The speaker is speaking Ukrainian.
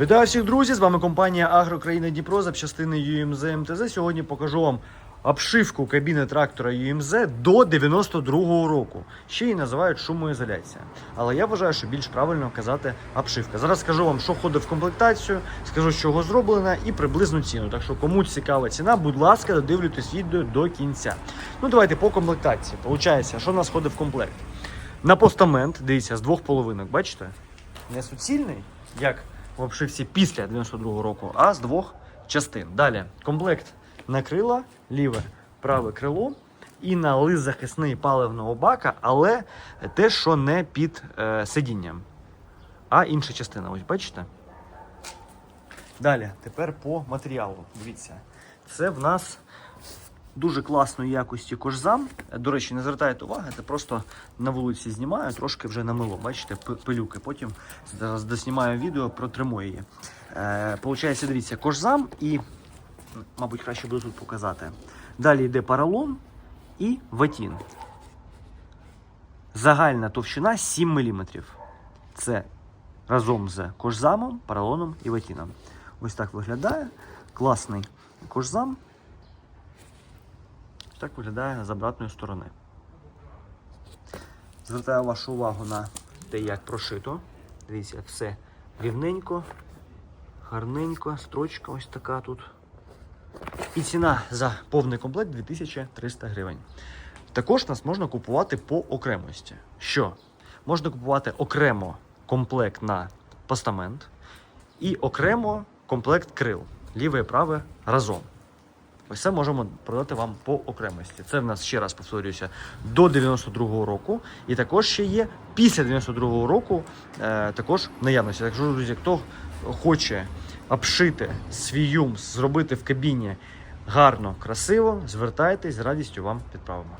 Вітаю всіх друзі! З вами компанія Агрокраїна Дніпро запчастини UMZ МТЗ. Сьогодні покажу вам обшивку кабіни трактора UMZ до 92-го року. Ще її називають шумоізоляція. Але я вважаю, що більш правильно казати обшивка. Зараз скажу вам, що входить в комплектацію, скажу, з чого зроблена, і приблизну ціну. Так що, кому цікава ціна, будь ласка, додивлюйтесь відео до кінця. Ну, давайте по комплектації. Получається, що в нас входить в комплект? На постамент, дивіться, з двох половинок, бачите? Не суцільний, як обшивці після 92-го року, а з двох частин. Далі комплект на крила, ліве, праве крило і на лист захисний паливного бака, але те, що не під е, сидінням, а інша частина. Ось бачите? Далі, тепер по матеріалу. Дивіться, це в нас дуже класної якості кожзам. До речі, не звертайте уваги, це просто на вулиці знімаю, трошки вже намило. Бачите, пилюки. Потім зараз доснімаю відео, протримую її. Е, Получається, дивіться, кожзам і, мабуть, краще буду тут показати. Далі йде паралон і ватін. Загальна товщина 7 мм. Це разом з кожзамом, паралоном і ватіном. Ось так виглядає. Класний кожзам. Так виглядає з обратної сторони. Звертаю вашу увагу на те, як прошито. Дивіться, як все рівненько, гарненько, строчка ось така тут. І ціна за повний комплект 2300 гривень. Також нас можна купувати по окремості. Що? Можна купувати окремо комплект на постамент і окремо комплект крил. Ліве і праве разом. Ось це можемо продати вам по окремості. Це в нас ще раз повторюся до 92-го року. І також ще є після 92-го року е, також наявності. Так що, друзі, хто хоче обшити свій юмс, зробити в кабіні гарно, красиво, звертайтесь, з радістю вам підправимо.